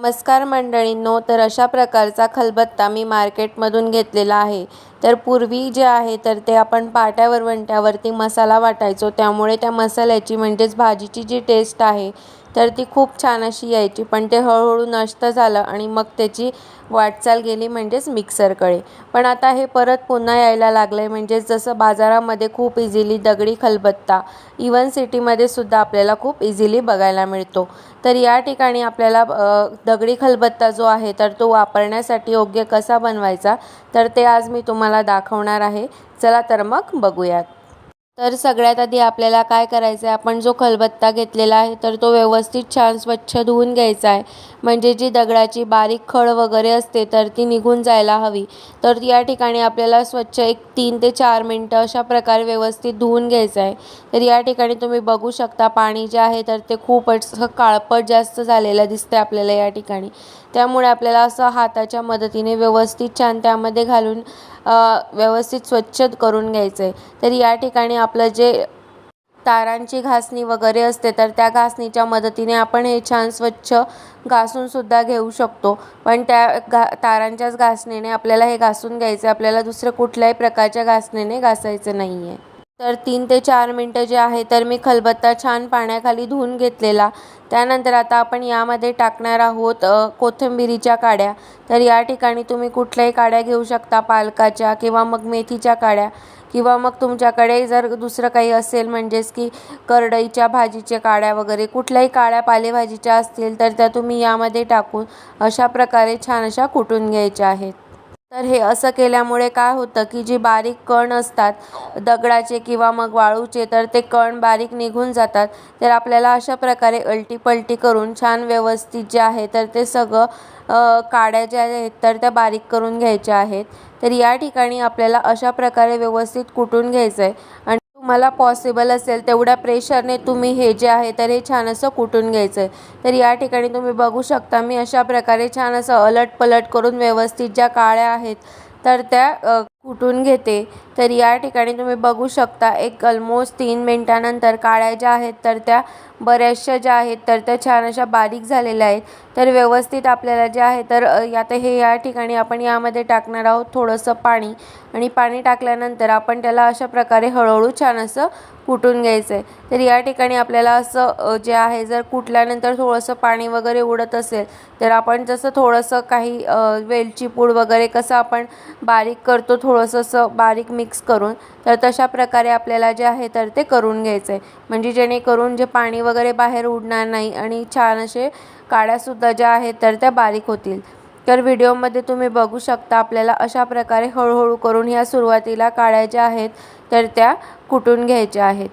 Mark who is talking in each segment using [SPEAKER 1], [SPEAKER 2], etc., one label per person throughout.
[SPEAKER 1] नमस्कार मंडळींनो तर अशा प्रकारचा खलबत्ता मी मार्केटमधून घेतलेला आहे. तर पूर्वी जे आहे तर ते आपण पाट्यावर वंट्यावरती मसाला वाटायचो. त्यामुळे त्या मसाल्याची म्हणजेच भाजीची जी टेस्ट आहे तर ती खूप छान अशी यायची. पण ते हळूहळू नष्ट झालं आणि मग त्याची वाटचाल गेली म्हणजेच मिक्सरकडे पण आता हे परत पुन्हा यायला लागलं आहे म्हणजेच जसं बाजारामध्ये खूप इझिली दगडी खलबत्ता इवन सिटीमध्ये सुद्धा आपल्याला खूप इझिली बघायला मिळतो. तर या ठिकाणी आपल्याला दगडी खलबत्ता जो आहे तर तो वापरण्यासाठी योग्य कसा बनवायचा तर ते आज मी तुम्हाला दाखवणार आहे. चला तर मग बघूयात. तर सगळ्यात आधी आपल्याला काय करायचं आहे आपण जो खलबत्ता घेतलेला आहे तर तो व्यवस्थित छान स्वच्छ धुवून घ्यायचा आहे. म्हणजे जी दगडाची बारीक खळ वगैरे असते तर ती निघून जायला हवी. तर या ठिकाणी आपल्याला स्वच्छ एक तीन ते चार मिनटं अशा प्रकारे व्यवस्थित धुवून घ्यायचं आहे. तर या ठिकाणी तुम्ही बघू शकता पाणी जे आहे तर ते खूपच काळपट जास्त झालेलं दिसतं आपल्याला या ठिकाणी. त्यामुळे आपल्याला असं हाताच्या मदतीने व्यवस्थित छान त्यामध्ये घालून व्यवस्थित स्वच्छ करून घ्यायचं आहे तर या ठिकाणी आपलं जे तारांची घासणी वगैरे असते तर त्या घासणीच्या मदतीने आपण हे छान स्वच्छ घासूनसुद्धा घेऊ शकतो. पण त्या घा तारांच्याच घासणीने आपल्याला हे घासून घ्यायचं आहे आपल्याला दुसरं कुठल्याही प्रकारच्या घासणीने घासायचं नाही आहे तर तीन ते चार मिनटं जे आहे तर मी खलबत्ता छान पाण्याखाली धुवून घेतलेला. त्यानंतर आता आपण यामध्ये टाकणार आहोत कोथिंबिरीच्या काड्या. तर या ठिकाणी तुम्ही कुठल्याही काड्या घेऊ शकता पालकाच्या किंवा मग मेथीच्या काड्या किंवा मग तुमच्याकडे जर दुसरं काही असेल म्हणजेच की करडईच्या भाजीच्या काड्या वगैरे कुठल्याही काळ्या पालेभाजीच्या असतील तर त्या तुम्ही यामध्ये टाकून अशा प्रकारे छान अशा कुटून घ्यायच्या आहेत. तर हे असं केल्यामुळे काय होतं की जी बारीक कण असतात दगडाचे किंवा मग वाळूचे तर ते कण बारीक निघून जातात. तर आपल्याला अशा प्रकारे अलटी पलटी करून छान व्यवस्थित जे आहे तर ते सगळं काड्या ज्या आहेत तर त्या बारीक करून घ्यायच्या आहेत. तर या ठिकाणी आपल्याला अशा प्रकारे व्यवस्थित कुटून घ्यायचं आहे आणि तुम्हाला पॉसिबल असेल तेवढ्या प्रेशरने तुम्ही हे जे आहे तर हे छान असं कुटून घ्यायचं? आहे तर या ठिकाणी तुम्ही बघू शकता मी अशा प्रकारे छान असं अलट पलट करून व्यवस्थित ज्या काळ्या आहेत तर त्या कुटून घेते? तर या ठिकाणी तुम्ही बघू शकता एक ऑलमोस्ट तीन मिनटानंतर काळ्या ज्या आहेत तर त्या बऱ्याचशा ज्या आहेत तर त्या छान अशा बारीक झालेल्या आहेत. तर व्यवस्थित आपल्याला जे आहे तर आता हे या ठिकाणी आपण यामध्ये टाकणार आहोत थोडंसं पाणी. आणि पाणी टाकल्यानंतर आपण त्याला अशा प्रकारे हळूहळू छान असं कुटून घ्यायचं आहे तर या ठिकाणी आपल्याला असं जे आहे जर कुटल्यानंतर थोडंसं पाणी वगैरे उडत असेल तर आपण जसं थोडंसं काही वेलची पूड वगैरे कसं आपण बारीक करतो थोडंसं असं बारीक मिक्स करून तर तशा प्रकारे आपल्याला जे आहे तर ते करून घ्यायचं आहे म्हणजे जेणेकरून जे पाणी वगैरे बाहेर उडणार नाही आणि छान असे काड्यासुद्धा ज्या आहेत तर त्या बारीक होतील. तर व्हिडिओमध्ये तुम्ही बघू शकता आपल्याला अशा प्रकारे हळूहळू करून ह्या सुरुवातीला काड्या ज्या आहेत तर त्या कुटून घ्यायच्या आहेत.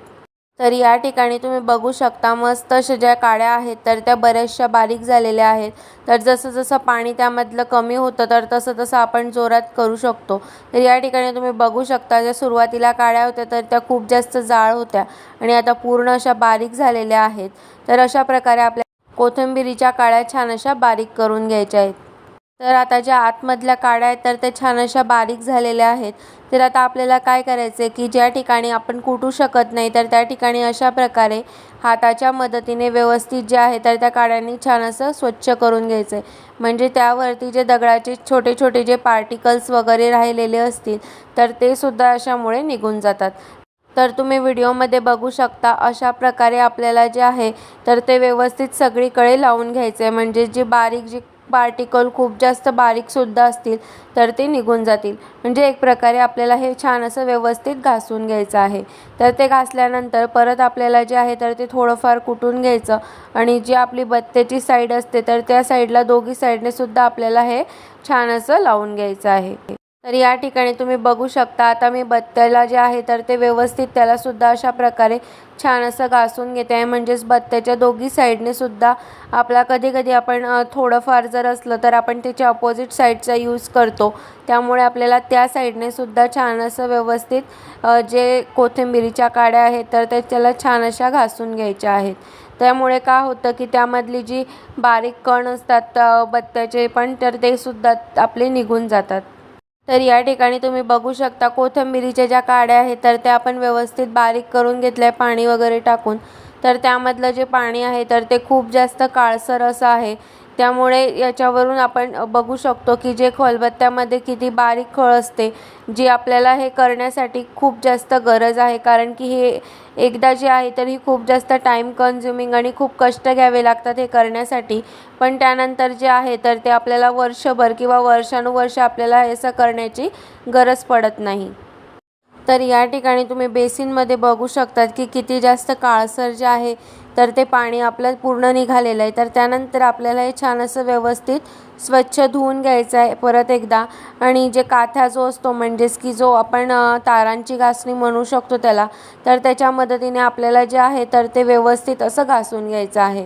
[SPEAKER 1] तर या ठिकाणी तुम्ही बघू शकता मस्त अशा ज्या काड्या आहेत तर त्या बऱ्याचशा बारीक झालेल्या आहेत. तर जसं जसं पाणी त्यामधलं कमी होतं तर तसं तसं आपण जोरात करू शकतो. तर या ठिकाणी तुम्ही बघू शकता ज्या सुरुवातीला काड्या होत्या तर त्या खूप जास्त जाळ होत्या आणि आता पूर्ण अशा बारीक झालेल्या आहेत. तर अशा प्रकारे आपल्या कोथिंबिरीच्या काळ्या छान अशा बारीक करून घ्यायच्या आहेत. तर आता ज्या आतमधल्या काड्या आहेत तर त्या छान अशा बारीक झालेल्या आहेत. तर आता आपल्याला काय करायचं आहे की ज्या ठिकाणी आपण कुटू शकत नाही तर त्या ठिकाणी अशा प्रकारे हाताच्या मदतीने व्यवस्थित जे आहे तर त्या काड्यांनी छान असं स्वच्छ करून घ्यायचं आहे म्हणजे त्यावरती जे दगडाचे छोटे छोटे जे पार्टिकल्स वगैरे राहिलेले असतील तर ते सुद्धा अशामुळे निघून जातात. तर तुम्ही व्हिडिओमध्ये बघू शकता अशा प्रकारे आपल्याला जे आहे तर ते व्यवस्थित सगळीकडे लावून घ्यायचं आहे म्हणजे जी बारीक जी पार्टिकल खूप जास्त बारीकसुद्धा असतील तर ते निघून जातील. म्हणजे एक प्रकारे आपल्याला हे छान असं व्यवस्थित घासून घ्यायचं आहे. तर ते घासल्यानंतर परत आपल्याला जे आहे तर ते थोडंफार कुटून घ्यायचं. आणि जी आपली बत्त्याची साईड असते तर त्या साईडला दोघी साईडने सुद्धा आपल्याला हे छान असं लावून घ्यायचं आहे. तर या ठिकाणी तुम्ही बघू शकता आता मी बत्त्याला जे आहे तर ते व्यवस्थित त्यालासुद्धा अशा प्रकारे छान असं घासून घेते आहे. म्हणजेच बत्त्याच्या दोघी साईडने सुद्धा आपला कधी कधी आपण थोडंफार जर असलं तर आपण त्याच्या अपोजिट साईडचा यूज करतो. त्यामुळे आपल्याला त्या साईडने सुद्धा छान असं व्यवस्थित जे कोथिंबिरीच्या काड्या आहेत तर ते त्याला छान अशा घासून घ्यायच्या आहेत. त्यामुळे का होतं की त्यामधली जी बारीक कण असतात बत्त्याचे पण तर ते सुद्धा आपले निघून जातात. तर या ठिकाणी तुम्ही बघू शकता कोथिंबिरीच्या ज्या काड्या आहेत तर त्या आपण व्यवस्थित बारीक करून घेतल्या पाणी वगैरे टाकून. तर त्यामधलं जे पाणी आहे तर ते खूप जास्त काळसर असं आहे. त्यामुळे याच्यावरून आपण बघू शकतो की जे खलबत्त्यामध्ये किती बारीक खळ असते जी आपल्याला हे करण्यासाठी खूप जास्त गरज आहे. कारण की हे एकदा जे आहे तर ही खूप जास्त टाईम कन्झ्युमिंग आणि खूप कष्ट घ्यावे लागतात हे करण्यासाठी. पण त्यानंतर जे आहे तर ते आपल्याला वर्षभर किंवा वर्षानुवर्ष आपल्याला हे असं करण्याची गरज पडत नाही. तर या ठिकाणी तुम्ही बेसिनमध्ये बघू शकतात की किती जास्त काळसर जे आहे तर ते पाणी आपलं पूर्ण निघालेलं आहे. तर त्यानंतर आपल्याला हे छान असं व्यवस्थित स्वच्छ धुवून घ्यायचं आहे परत एकदा. आणि जे काथ्या जो असतो म्हणजेच की जो आपण तारांची घासणी म्हणू शकतो त्याला. तर त्याच्या मदतीने आपल्याला जे आहे तर ते व्यवस्थित असं घासून घ्यायचं आहे.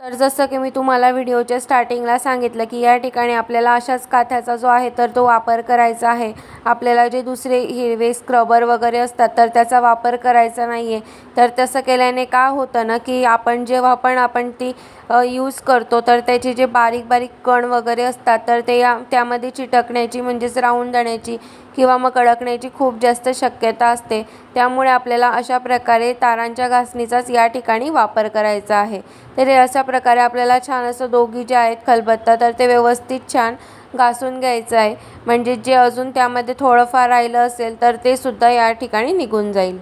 [SPEAKER 1] तर जसं की मी तुम्हाला व्हिडिओच्या स्टार्टिंगला सांगितलं की या ठिकाणी आपल्याला अशाच काथ्याचा जो आहे तर तो वापर करायचा आहे. आपल्याला जे दुसरे हिरवे स्क्रबर वगैरे असतात तर त्याचा वापर करायचा नाही आहे तर तसं केल्याने का होतं ना की आपण जेव्हा पण आपण ती यूज करतो तर त्याचे जे बारीक बारीक कण वगैरे असतात तर ते या त्यामध्ये चिटकण्याची म्हणजेच राहून जाण्याची किंवा मग अडकण्याची खूप जास्त शक्यता असते. त्यामुळे आपल्याला अशा प्रकारे तारांच्या घासणीचाच या ठिकाणी वापर करायचा आहे. तर अशा प्रकारे आपल्याला छान असं दोघी जे आहेत खलबत्ता तर ते व्यवस्थित छान घासून घ्यायचं आहे. म्हणजे जे अजून त्यामध्ये थोडंफार राहिलं असेल तर ते सुद्धा या ठिकाणी निघून जाईल.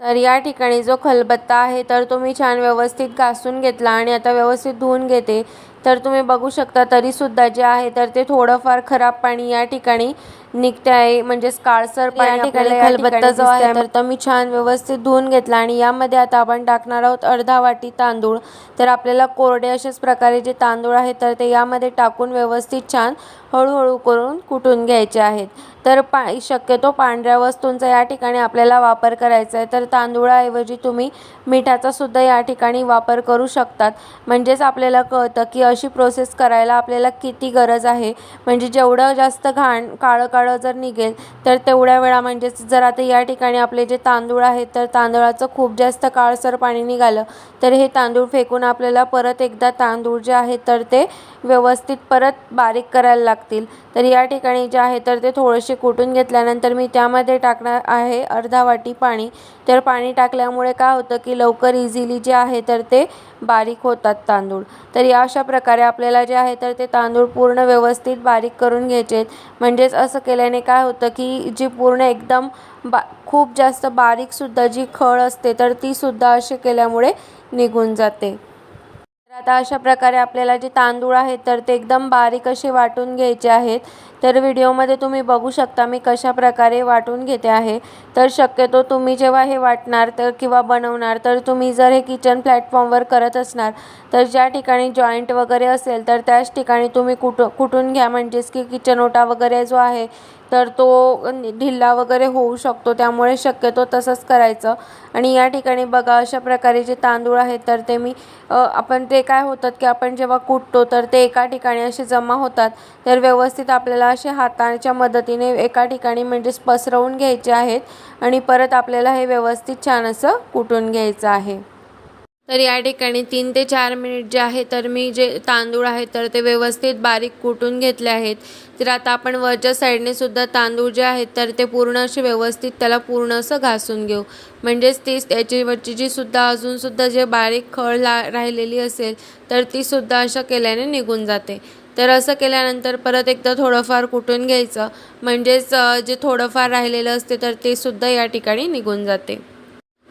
[SPEAKER 1] तर या ठिकाणी जो खलबत्ता आहे तर तो मी छान व्यवस्थित घासून घेतला आणि आता व्यवस्थित धुवून घेते. तर तुम्ही बघू शकता तरीसुद्धा जे आहे तर ते थोडंफार खराब पाणी या ठिकाणी निघते आहे म्हणजेच काळसर पाणी ठिकाणी खलबत्ता जो आहे तर मी छान व्यवस्थित धुवून घेतला आणि यामध्ये आता आपण टाकणार आहोत अर्धा वाटी तांदूळ. तर आपल्याला कोरडे अशाच प्रकारे जे तांदूळ आहेत तर ते यामध्ये टाकून व्यवस्थित छान हळूहळू करून कुटून घ्यायचे आहेत. तर पा शक्यतो पांढऱ्या वस्तूंचा या ठिकाणी आपल्याला वापर करायचा आहे. तर तांदूळाऐवजी तुम्ही मिठाचा सुद्धा या ठिकाणी वापर करू शकतात. म्हणजेच आपल्याला कळतं की अशी प्रोसेस करायला आपल्याला किती गरज आहे. म्हणजे जेवढं जास्त घाण काळं काळं जर निघेल तर तेवढ्या वेळा म्हणजेच जर आता या ठिकाणी आपले जे तांदूळ आहेत तर तांदळाचं खूप जास्त काळसर पाणी निघालं तर हे तांदूळ फेकून आपल्याला परत एकदा तांदूळ जे आहेत तर ते व्यवस्थित परत बारीक करायला लागतील. तर या ठिकाणी जे आहे तर ते थोडेसे कुटून घेतल्यानंतर मी त्यामध्ये टाकणार आहे अर्धा वाटी पाणी. तर पाणी टाकल्यामुळे काय होतं की लवकर इझिली जे आहे तर ते बारीक होतात तांदूळ. तर या अशा प्रकारे आपल्याला जे आहे तर ते तांदूळ पूर्ण व्यवस्थित बारीक करून घ्यायचे म्हणजेच असं केल्याने काय होतं की जी पूर्ण एकदम बा खूप जास्त बारीकसुद्धा जी खळ असते तर तीसुद्धा असे केल्यामुळे निघून जाते. आता अशा प्रकारे आपल्याला जे तांदूळ आहेत तर ते एकदम बारीक असे वाटून घ्यायचे आहेत. तर व्हिडिओमध्ये तुम्ही बघू शकता मी कशा प्रकारे वाटून घेते आहे. तर शक्यतो तुम्ही जेव्हा हे वाटणार तर किंवा बनवणार तर तुम्ही जर हे किचन प्लॅटफॉर्मवर करत असणार तर ज्या ठिकाणी जॉईंट वगैरे असेल तर त्याच ठिकाणी तुम्ही कुटू कुटून घ्या. म्हणजेच की किचन ओटा वगैरे जो आहे तर तो ढिल्ला वगैरे होऊ शकतो. त्यामुळे शक्यतो तसंच करायचं. आणि या ठिकाणी बघा अशा प्रकारे जे तांदूळ आहेत तर ते मी आपण ते काय होतात की आपण जेव्हा कुटतो तर ते एका ठिकाणी असे जमा होतात. तर व्यवस्थित आपल्याला असे हाताच्या मदतीने एका ठिकाणी म्हणजेच पसरवून घ्यायचे आहेत आणि परत आपल्याला हे व्यवस्थित छान असं कुटून घ्यायचं आहे. तर या ठिकाणी तीन ते चार मिनिट जे आहे तर मी जे तांदूळ आहेत तर ते व्यवस्थित बारीक कुटून घेतले आहेत. तर आता आपण वरच्या साईडने सुद्धा तांदूळ जे आहेत तर ते पूर्ण असे व्यवस्थित त्याला पूर्ण असं घासून घेऊ. म्हणजेच तीच त्याच्यावरची जी सुद्धा अजूनसुद्धा जे बारीक खळ ला राहिलेली असेल तर तीसुद्धा अशा केल्याने निघून जाते. तर असं केल्यानंतर परत एकदा थोडंफार कुटून घ्यायचं म्हणजेच जे थोडंफार राहिलेलं असते तर ते सुद्धा या ठिकाणी निघून जाते.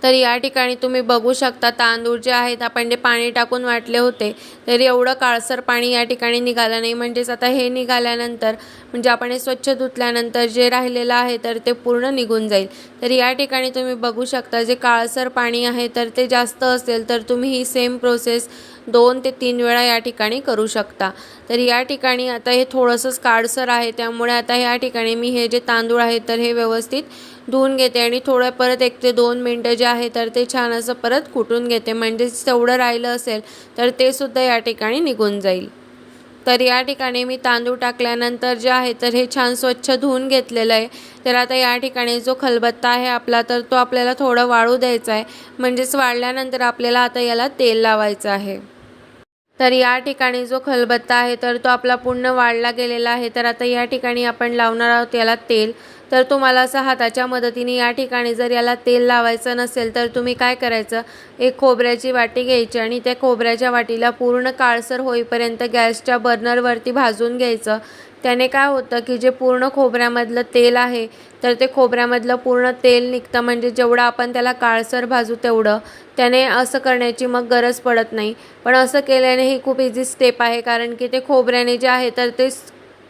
[SPEAKER 1] तर या ठिकाणी तुम्ही बघू शकता तांदूळ जे आहेत आपण जे पाणी टाकून वाटले होते तर एवढं काळसर पाणी या ठिकाणी निघालं नाही. म्हणजेच आता हे निघाल्यानंतर म्हणजे आपण हे स्वच्छ धुतल्यानंतर जे राहिलेलं आहे तर ते पूर्ण निघून जाईल. तर या ठिकाणी तुम्ही बघू शकता जे काळसर पाणी आहे तर ते जास्त असेल तर तुम्ही ही सेम प्रोसेस दोन ते तीन वेळा या ठिकाणी करू शकता. तर या ठिकाणी आता हे थोडंसंच काळसर आहे त्यामुळे आता या ठिकाणी मी हे जे तांदूळ आहे तर हे व्यवस्थित धुवून घेते आणि थोडं परत एक ते दोन मिनटं जे आहे तर ते छान असं परत कुटून घेते. म्हणजेच तेवढं राहिलं असेल तर ते सुद्धा या ठिकाणी निघून जाईल. तर या ठिकाणी मी तांदूळ टाकल्यानंतर जे आहे तर हे छान स्वच्छ धुवून घेतलेलं आहे. तर आता या ठिकाणी जो खलबत्ता आहे आपला तर तो आपल्याला थोडं वाळू द्यायचा आहे. म्हणजेच वाळल्यानंतर आपल्याला आता याला तेल लावायचं आहे. तर या ठिकाणी जो खलबत्ता आहे तर तो आपला पूर्ण वाढला गेलेला आहे. तर आता या ठिकाणी आपण लावणार आहोत याला तेल. तर तुम्हाला असं हाताच्या मदतीने या ठिकाणी जर याला तेल लावायचं नसेल तर तुम्ही काय करायचं? एक खोबऱ्याची वाटी घ्यायची आणि त्या खोबऱ्याच्या वाटीला पूर्ण काळसर होईपर्यंत गॅसच्या बर्नरवरती भाजून घ्यायचं. त्याने काय होतं की जे पूर्ण खोबऱ्यामधलं तेल आहे तर ते खोबऱ्यामधलं पूर्ण तेल निघतं. म्हणजे जेवढं आपण त्याला काळसर भाजू तेवढं. त्याने असं करण्याची मग गरज पडत नाही. पण असं केल्याने ही खूप इझी स्टेप आहे कारण की ते खोबऱ्याने जे आहे तर ते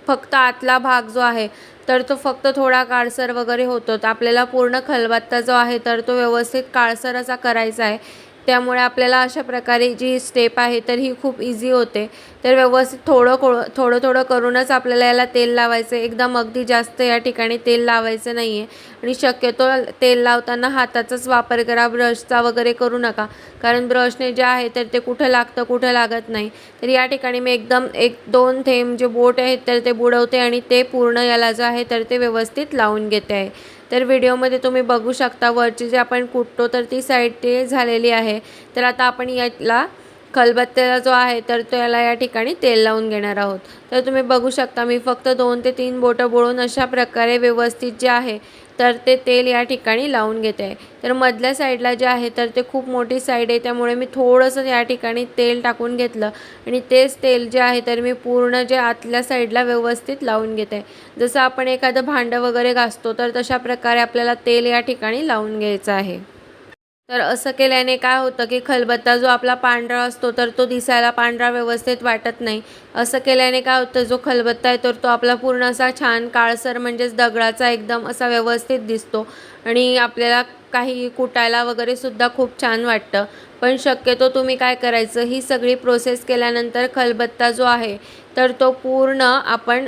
[SPEAKER 1] फक्त आतला भाग जो आहे तर तो फक्त थोडा काळसर वगैरे होतो. आपल्याला पूर्ण खलबत्ता जो आहे तर तो व्यवस्थित काळसर असा करायचा आहे. त्यामुळे आपल्याला अशा प्रकारे जी स्टेप आहे तर ही खूप इझी होते. तर व्यवस्थित थोडं कोळ थोडं थोडं करूनच आपल्याला याला तेल लावायचं. आहे एकदम अगदी जास्त या ठिकाणी तेल लावायचं नाही आहे आणि शक्यतो तेल लावताना हाताचाच वापर करा. ब्रशचा वगैरे करू नका. कारण ब्रशने जे आहे तर ते कुठं लागतं कुठं लागत नाही. तर या ठिकाणी मी एकदम एक दोन थेंब जे बोट आहेत तर ते बुडवते आणि ते पूर्ण याला जे आहे तर ते व्यवस्थित लावून घेते. आहे तर व्हिडिओमध्ये तुम्ही बघू शकता वरची जे आपण कुटतो तर ती साईड ते झालेली आहे. तर आता आपण याला खलबत्त्याला जो आहे तर त्याला या ठिकाणी तेल लावून घेणार आहोत. तर तुम्ही बघू शकता मी फक्त दोन ते तीन बोटं बोळून अशा प्रकारे व्यवस्थित जे आहे तर ते तेल या ठिकाणी लावून घेते. आहे तर मधल्या साईडला जे आहे तर ते खूप मोठी साईड आहे. त्यामुळे मी थोडंसं या ठिकाणी तेल टाकून घेतलं. आणि तेच तेल जे आहे तर मी पूर्ण जे आतल्या साईडला व्यवस्थित लावून घेते. जसं आपण एखादं भांडं वगैरे घासतो तर तशा प्रकारे आपल्याला तेल या ठिकाणी लावून घ्यायचं आहे. तर असं केल्याने काय होतं की खलबत्ता जो आपला पांढरा असतो तर तो दिसायला पांढरा व्यवस्थित वाटत नाही. असं केल्याने काय होतं जो खलबत्ता आहे तर तो आपला पूर्ण असा छान काळसर म्हणजेच दगडाचा एकदम असा व्यवस्थित दिसतो. आणि आपल्याला काही कुटायला वगैरे सुद्धा खूप छान वाटतं. पण शक्यतो तुम्ही काय करायचं ही सगळी प्रोसेस केल्यानंतर खलबत्ता जो आहे तर तो पूर्ण आपण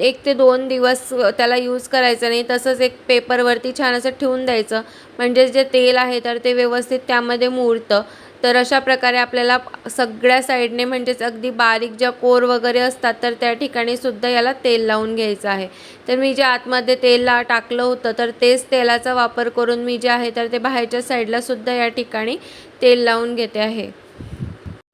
[SPEAKER 1] एक ते दोन दिवस त्याला यूज करायचं नाही. तसंच एक पेपरवरती छान असं ठेवून द्यायचं. म्हणजे जे तेल आहे तर ते व्यवस्थित त्यामध्ये मुरतं. तर अशा प्रकारे आपल्याला सगळ्या साईडने म्हणजेच अगदी बारीक ज्या कोर वगैरे असतात तर त्या ठिकाणी सुद्धा याला तेल लावून घ्यायचं आहे. तर मी जे आतमध्ये तेल ला टाकलं होतं तर तेच तेलाचा वापर करून मी जे आहे तर ते बाहेरच्या साईडला सुद्धा या ठिकाणी तेल लावून घेते आहे.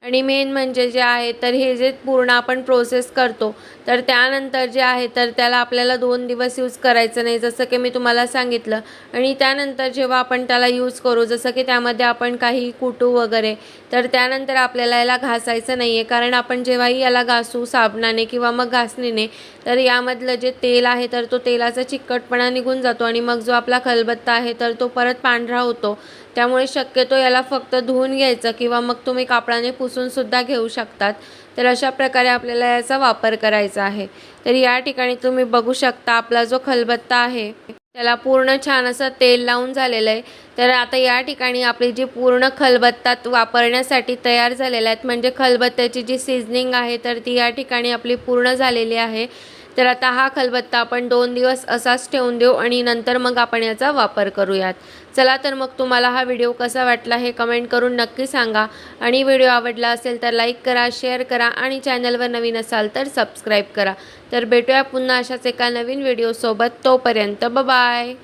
[SPEAKER 1] आणि मेन म्हणजे जे आहे तर हे जे पूर्ण आपण प्रोसेस करतो तर त्यानंतर जे आहे तर त्याला आपल्याला दोन दिवस यूज करायचं नाही जसं की मी तुम्हाला सांगितलं. आणि त्यानंतर जेव्हा आपण त्याला यूज करू जसं की त्यामध्ये आपण काही कुटू वगैरे तर त्यानंतर आपल्याला याला घासायचं नाही आहे कारण आपण जेव्हाही याला घासू साबणाने किंवा मग घासणीने तर यामधलं जे तेल आहे तर तो तेलाचा चिकटपणा निघून जातो. आणि मग जो आपला खलबत्ता आहे तर तो परत पांढरा होतो. त्यामुळे शक्यतो याला फक्त धुवून घ्यायचं किंवा मग तुम्ही कापडाने पुसूनसुद्धा घेऊ शकतात. तर अशा प्रकारे आपल्याला याचा वापर करायचा आहे. तर या ठिकाणी तुम्ही बघू शकता आपला जो खलबत्ता आहे त्याला पूर्ण छान असं तेल लावून झालेलं आहे. तर आता या ठिकाणी आपली जी पूर्ण खलबत्तात वापरण्यासाठी तयार झालेल्या आहेत म्हणजे खलबत्त्याची जी सिझनिंग आहे तर ती या ठिकाणी आपली पूर्ण झालेली आहे. तर आता हा खलबत्ता आपण दोन दिवस असाच ठेवून देऊ आणि नंतर मग आपण याचा वापर करूयात. चला तर मग तुम्हाला हा व्हिडिओ कसा वाटला हे कमेंट करून नक्की सांगा. आणि व्हिडिओ आवडला असेल तर लाईक करा शेअर करा आणि चॅनलवर नवीन असाल तर सबस्क्राईब करा. तर भेटूया पुन्हा अशाच एका नवीन व्हिडिओसोबत तोपर्यंत बाय